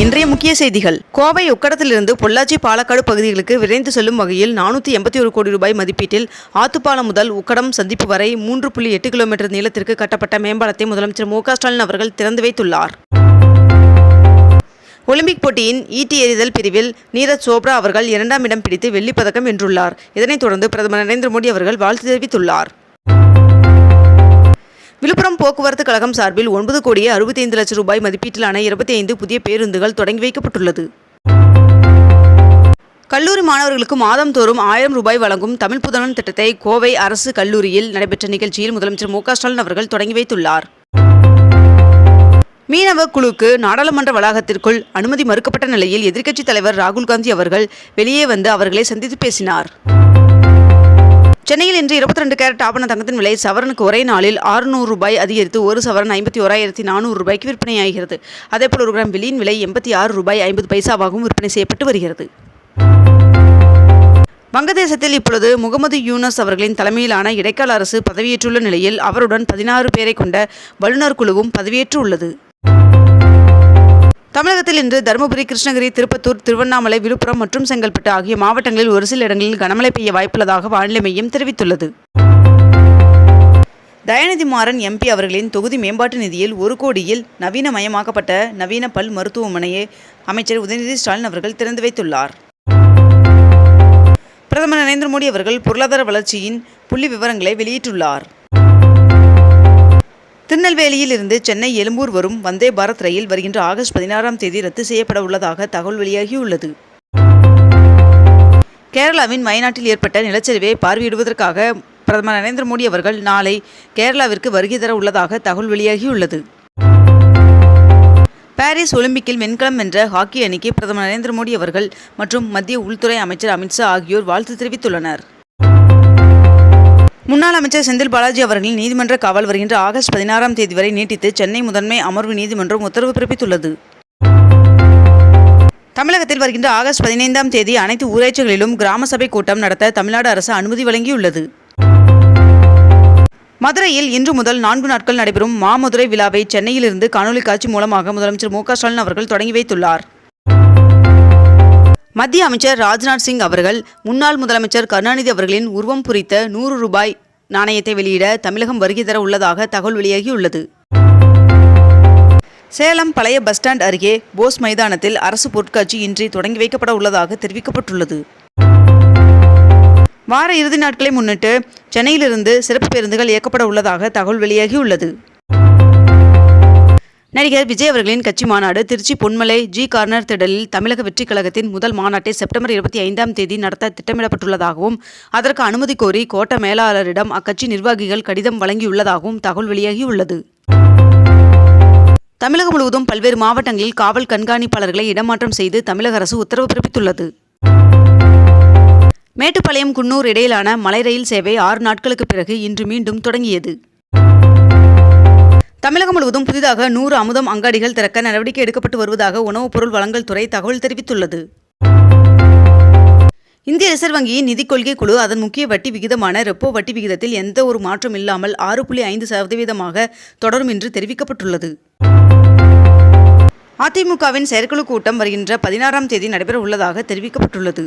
இன்றைய முக்கிய செய்திகள். கோவை உக்கடத்திலிருந்து பொள்ளாச்சி பாலக்காடு பகுதிகளுக்கு விரைந்து செல்லும் வகையில் நானூற்றி எண்பத்தி ஒரு கோடி ரூபாய் மதிப்பீட்டில் ஆத்துப்பாலம் முதல் உக்கடம் சந்திப்பு வரை மூன்று புள்ளி எட்டு கிலோமீட்டர் நீளத்திற்கு கட்டப்பட்ட மேம்பாலத்தை முதலமைச்சர் மு ஸ்டாலின் அவர்கள் திறந்து வைத்துள்ளார். ஒலிம்பிக் போட்டியின் ஈட்டி எறிதல் பிரிவில் நீரஜ் சோப்ரா அவர்கள் இரண்டாம் இடம் பிடித்து வெள்ளிப் பதக்கம் வென்றுள்ளார். இதனைத் தொடர்ந்து பிரதமர் நரேந்திர மோடி அவர்கள் வாழ்த்து தெரிவித்துள்ளார். விழுப்புரம் போக்குவரத்து கழகம் சார்பில் ஒன்பது கோடியே அறுபத்தைந்து லட்சம் ரூபாய் மதிப்பீட்டிலான இருபத்தி ஐந்து புதிய பேருந்துகள் தொடங்கி வைக்கப்பட்டுள்ளது. கல்லூரி மாணவர்களுக்கு மாதந்தோறும் ஆயிரம் ரூபாய் வழங்கும் தமிழ் புதனன் திட்டத்தை கோவை அரசு கல்லூரியில் நடைபெற்ற நிகழ்ச்சியில் முதலமைச்சர் மு ஸ்டாலின் அவர்கள் தொடங்கி வைத்துள்ளார். மீனவ குழுக்கு நாடாளுமன்ற வளாகத்திற்குள் அனுமதி மறுக்கப்பட்ட நிலையில் எதிர்க்கட்சித் தலைவர் ராகுல் காந்தி அவர்கள் வெளியே வந்து அவர்களை சந்தித்து பேசினார். சென்னையில் இன்று இருபத்தி ரெண்டு கேரட் ஆபண தங்கத்தின் விலை சவரனுக்கு ஒரே நாளில் 600 ரூபாய் அதிகரித்து ஒரு சவரன் ஐம்பத்தி ஓராயிரத்தி நானூறு ரூபாய்க்கு விற்பனையாகிறது. அதேபோல் ஒரு கிராம் வெள்ளியின் விலை எண்பத்தி ஆறு ரூபாய் ஐம்பது பைசாவாகவும் விற்பனை செய்யப்பட்டு வருகிறது. வங்கதேசத்தில் இப்பொழுது முகமது யூனஸ் அவர்களின் தலைமையிலான இடைக்கால அரசு பதவியேற்றுள்ள நிலையில் அவருடன் பதினாறு பேரை கொண்ட வல்லுநர் குழுவும் பதவியேற்று உள்ளது. தமிழகத்தில் இன்று தருமபுரி கிருஷ்ணகிரி திருப்பத்தூர் திருவண்ணாமலை விழுப்புரம் மற்றும் செங்கல்பட்டு ஆகிய மாவட்டங்களில் ஒரு சில இடங்களில் கனமழை பெய்ய வாய்ப்புள்ளதாக வானிலை மையம் தெரிவித்துள்ளது. தயாநிதி மாறன் எம்பி அவர்களின் தொகுதி மேம்பாட்டு நிதியில் ஒரு கோடியில் நவீனமயமாக்கப்பட்ட நவீன பல் மருத்துவமனையை அமைச்சர் உதயநிதி ஸ்டாலின் அவர்கள் திறந்து வைத்துள்ளார். பிரதமர் நரேந்திர மோடி அவர்கள் பொருளாதார வளர்ச்சியின் புள்ளி விவரங்களை வெளியிட்டுள்ளார். திருநெல்வேலியில் இருந்து சென்னை எழும்பூர் வரும் வந்தே பாரத் ரயில் வருகின்ற ஆகஸ்ட் பதினாறாம் தேதி ரத்து செய்யப்பட உள்ளதாக தகவல் வெளியாகியுள்ளது. கேரளாவின் வயநாட்டில் ஏற்பட்ட நிலச்சரிவை பார்வையிடுவதற்காக பிரதமர் நரேந்திர மோடி அவர்கள் நாளை கேரளாவிற்கு வருகை தர உள்ளதாக தகவல் வெளியாகியுள்ளது. பாரிஸ் ஒலிம்பிக்கில் வெண்கலம் வென்ற ஹாக்கி அணிக்கு பிரதமர் நரேந்திர மோடி அவர்கள் மற்றும் மத்திய உள்துறை அமைச்சர் அமித்ஷா ஆகியோர் வாழ்த்து தெரிவித்துள்ளனர். முன்னாள் அமைச்சர் செந்தில் பாலாஜி அவர்களின் நீதிமன்ற காவல் வருகின்ற ஆகஸ்ட் பதினாறாம் தேதி வரை நீட்டித்து சென்னை முதன்மை அமர்வு நீதிமன்றம் உத்தரவு பிறப்பித்துள்ளது. தமிழகத்தில் வருகின்ற ஆகஸ்ட் பதினைந்தாம் தேதி அனைத்து ஊராட்சிகளிலும் கிராம சபை கூட்டம் நடத்த தமிழ்நாடு அரசு அனுமதி வழங்கியுள்ளது. மதுரையில் இன்று முதல் நான்கு நாட்கள் நடைபெறும் மாமதுரை விழாவை சென்னையிலிருந்து காணொலி காட்சி மூலமாக முதலமைச்சர் மு க ஸ்டாலின் அவர்கள் தொடங்கி வைத்துள்ளார். மத்திய அமைச்சர் ராஜ்நாத் சிங் அவர்கள் முன்னாள் முதலமைச்சர் கருணாநிதி அவர்களின் உருவம் குறித்த நூறு ரூபாய் நாணயத்தை வெளியிட தமிழகம் வருகை தர உள்ளதாக தகவல் வெளியாகியுள்ளது. சேலம் பழைய பஸ் ஸ்டாண்ட் அருகே போஸ் மைதானத்தில் அரசு பொருட்காட்சி இன்றி தொடங்கி வைக்கப்பட உள்ளதாக தெரிவிக்கப்பட்டுள்ளது. வார இறுதி நாட்களை முன்னிட்டு சென்னையிலிருந்து சிறப்பு பேருந்துகள் இயக்கப்பட உள்ளதாக தகவல் வெளியாகியுள்ளது. நடிகர் விஜய் அவர்களின் கட்சி மாநாடு திருச்சி பொன்மலை ஜி கார்னர் திடலில் தமிழக வெற்றிக் கழகத்தின் முதல் மாநாட்டை செப்டம்பர் இருபத்தி ஐந்தாம் தேதி நடத்த திட்டமிடப்பட்டுள்ளதாகவும் அதற்கு அனுமதி கோரி கோட்ட மேலாளரிடம் அக்கட்சி நிர்வாகிகள் கடிதம் வழங்கியுள்ளதாகவும் தகவல் வெளியாகியுள்ளது. தமிழகம் முழுவதும் பல்வேறு மாவட்டங்களில் காவல் கண்காணிப்பாளர்களை இடமாற்றம் செய்து தமிழக அரசு உத்தரவு பிறப்பித்துள்ளது. மேட்டுப்பாளையம் குன்னூர் இடையிலான மலை ரயில் சேவை ஆறு நாட்களுக்கு பிறகு இன்று மீண்டும் தொடங்கியது. தமிழகம் முழுவதும் புதிதாக நூறு அமுதம் அங்காடிகள் திறக்க நடவடிக்கை எடுக்கப்பட்டு வருவதாக உணவுப் பொருள் வழங்கல் துறை தகவல் தெரிவித்துள்ளது. இந்திய ரிசர்வ் வங்கியின் நிதிக் கொள்கை குழு அதன் முக்கிய வட்டி விகிதமான ரெப்போ வட்டி விகிதத்தில் எந்த ஒரு மாற்றம் இல்லாமல் ஆறு புள்ளி ஐந்து சதவீதமாக தொடரும் என்று தெரிவிக்கப்பட்டுள்ளது. அதிமுகவின் செயற்குழு கூட்டம் வருகின்ற பதினாறாம் தேதி நடைபெற உள்ளதாக தெரிவிக்கப்பட்டுள்ளது.